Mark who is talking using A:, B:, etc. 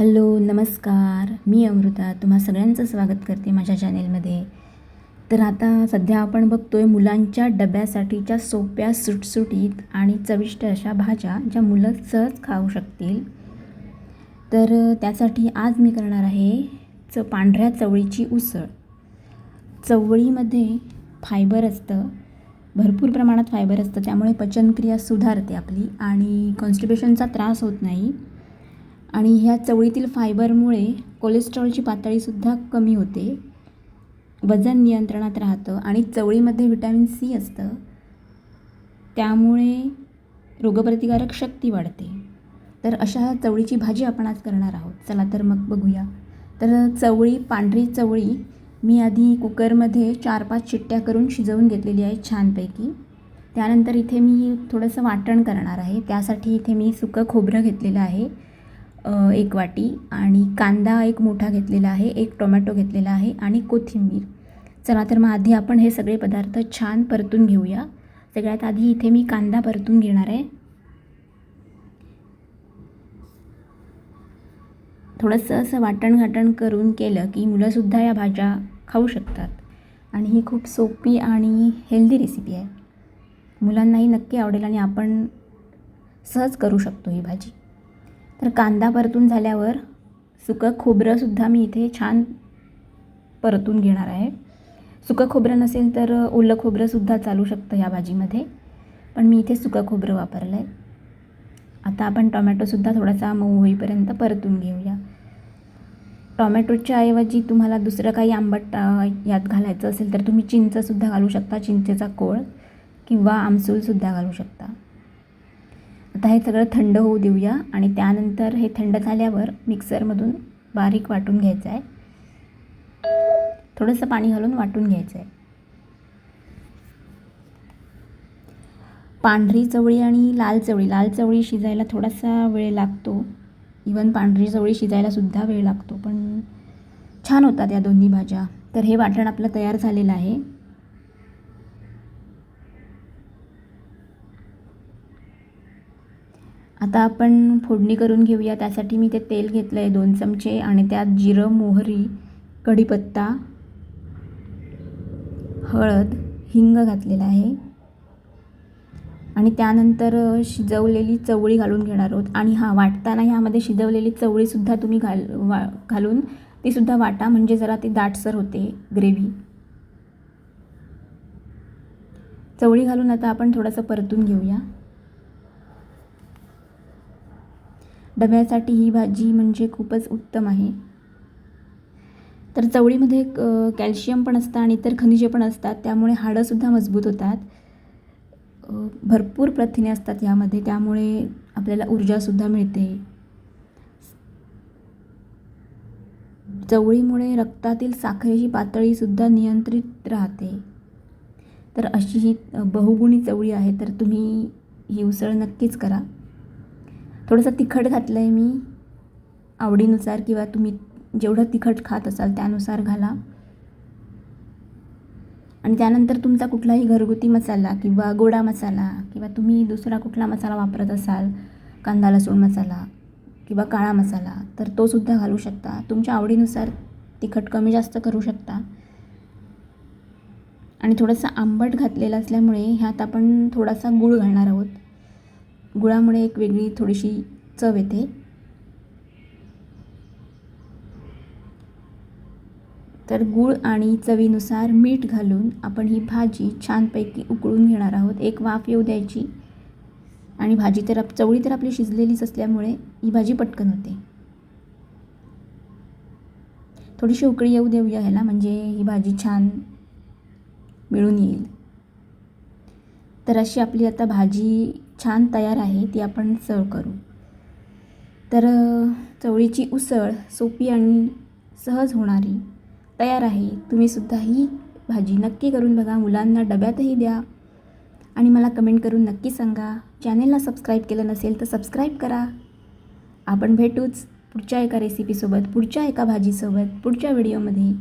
A: Hello नमस्कार. मी अमृता. तुम्हा सगळ्यांचं स्वागत करते माझ्या चॅनेलमध्ये. तर आता सध्या आपण बघतो आहे मुलांच्या डब्यासाठीच्या सोप्या सुटसुटीत आणि चविष्ट अशा भाज्या ज्या मुलं सहज खाऊ शकतील. तर त्यासाठी आज मी करणार आहे च पांढऱ्या चवळीची उसळ. चवळीमध्ये फायबर असतं. भरपूर प्रमाणात फायबर असतं. त्यामुळे पचनक्रिया सुधारते आपली आणि कॉन्स्टिपेशनचा त्रास होत नाही. आणि ह्या चवळीतील फायबरमुळे कोलेस्ट्रॉलची पातळीसुद्धा कमी होते. वजन नियंत्रणात राहतं आणि चवळीमध्ये व्हिटॅमिन सी असतं. त्यामुळे रोगप्रतिकारक शक्ती वाढते. तर अशा चवळीची भाजी आपण आज करणार आहोत. चला तर मग बघूया. तर चवळी पांढरी चवळी मी आधी कुकरमध्ये चार पाच चिट्ट्या करून शिजवून घेतलेली आहे छानपैकी. त्यानंतर इथे मी थोडंसं वाटण करणार आहे. त्यासाठी इथे मी सुकं खोबरं घेतलेलं आहे. एक वाटी आणि कांदा एक मोठा घेतलेला आहे एक टोमॅटो घेतलेला आहे आणि कोथिंबीर. चला तर मग आधी आपण हे सगळे पदार्थ छान परतून घेऊया. सगळ्यात आधी इथे मी कांदा परतून घेणार आहे. थोडंसं असं वाटण घाटण करून केलं की मुलंसुद्धा या भाज्या खाऊ शकतात. आणि ही खूप सोपी आणि हेल्दी रेसिपी आहे. मुलांनाही नक्की आवडेल आणि आपण सहज करू शकतो ही भाजी. तर कांदा परतून झाल्यावर सुकं खोबरंसुद्धा मी इथे छान परतून घेणार आहे. सुकं खोबरं नसेल तर ओलं खोबरंसुद्धा चालू शकतं ह्या भाजीमध्ये. पण मी इथे सुकं खोबरं वापरलं आहे आता आपण टोमॅटोसुद्धा थोडासा मऊ होईपर्यंत परतून घेऊया. टॉमॅटोच्या ऐवजी तुम्हाला दुसरं काही आंबट यात घालायचं असेल तर तुम्ही चिंचसुद्धा घालू शकता चिंचेचा कोळ किंवा आमसूलसुद्धा घालू शकता. आता हे सगळं थंड होऊ देऊया आणि त्यानंतर हे थंड झाल्यावर मिक्सरमधून बारीक वाटून घ्यायचं आहे. थोडंसं पाणी घालून वाटून घ्यायचं आहे. पांढरी चवळी आणि लाल चवळी. लाल चवळी शिजायला थोडासा वेळ लागतो. इवन पांढरी चवळी शिजायलासुद्धा वेळ लागतो. पण छान होतात या दोन्ही भाज्या. तर हे वाटण आपलं तयार झालेलं आहे. आता आपण फोडणी करून घेऊया. त्यासाठी मी ते तेल घेतलं आहे दोन चमचे आणि त्यात जिरं मोहरी कढीपत्ता हळद हिंग घातलेला आहे. आणि त्यानंतर शिजवलेली चवळी घालून घेणार आहोत. आणि हां वाटताना ह्यामध्ये शिजवलेली चवळीसुद्धा तुम्ही घाल वा घालून तीसुद्धा वाटा म्हणजे जरा ती दाटसर होते ग्रेव्ही. चवळी घालून आता आपण थोडंसं परतून घेऊया. डब्यासाठी ही भाजी म्हणजे खूपच उत्तम आहे. तर चवळीमध्ये क- कॅल्शियम पण असतं आणि इतर खनिजे पण असतात. त्यामुळे हाडंसुद्धा मजबूत होतात. भरपूर प्रथिने असतात यामध्ये. त्यामुळे आपल्याला ऊर्जासुद्धा मिळते. चवळीमुळे रक्तातील साखरेची पातळीसुद्धा नियंत्रित राहते. तर अशी ही बहुगुणी चवळी आहे. तर तुम्ही ही उसळ नक्कीच करा. थोडंसं तिखट घातलं आहे मी. आवडीनुसार किंवा तुम्ही जेवढं तिखट खात असाल त्यानुसार घाला. आणि त्यानंतर तुमचा कुठलाही घरगुती मसाला किंवा गोडा मसाला किंवा तुम्ही दुसरा कुठला मसाला वापरत असाल कांदा लसूण मसाला किंवा काळा मसाला तर तोसुद्धा घालू शकता. तुमच्या आवडीनुसार तिखट कमी जास्त करू शकता. आणि थोडंसं आंबट घातलेलं असल्यामुळे ह्यात आपण थोडासा गूळ घालणार आहोत. गुळामुळे एक वेगळी थोडीशी चव येते. तर गूळ आणि चवीनुसार मीठ घालून आपण ही भाजी छानपैकी उकळून घेणार आहोत. एक वाफ येऊ द्यायची. आणि भाजी तर आप- चवळी तर आपली शिजलेलीच असल्यामुळे ही भाजी पटकन होते. थोडीशी उकळी येऊ देऊया ह्याला म्हणजे ही भाजी छान मिळून येईल. तर अशी आपली आता भाजी छान तयार आहे ती आपण सर्व करू. तर चवळीची उसळ सोपी आणि सहज होणारी तयार आहे. तुम्हीसुद्धा ही भाजी नक्की करून बघा. मुलांना डब्यातही द्या आणि मला कमेंट करून नक्की सांगा. चॅनेलला सबस्क्राईब केलं नसेल तर सबस्क्राईब करा. आपण भेटूच पुढच्या एका रेसिपीसोबत पुढच्या एका भाजीसोबत पुढच्या व्हिडिओमध्ये.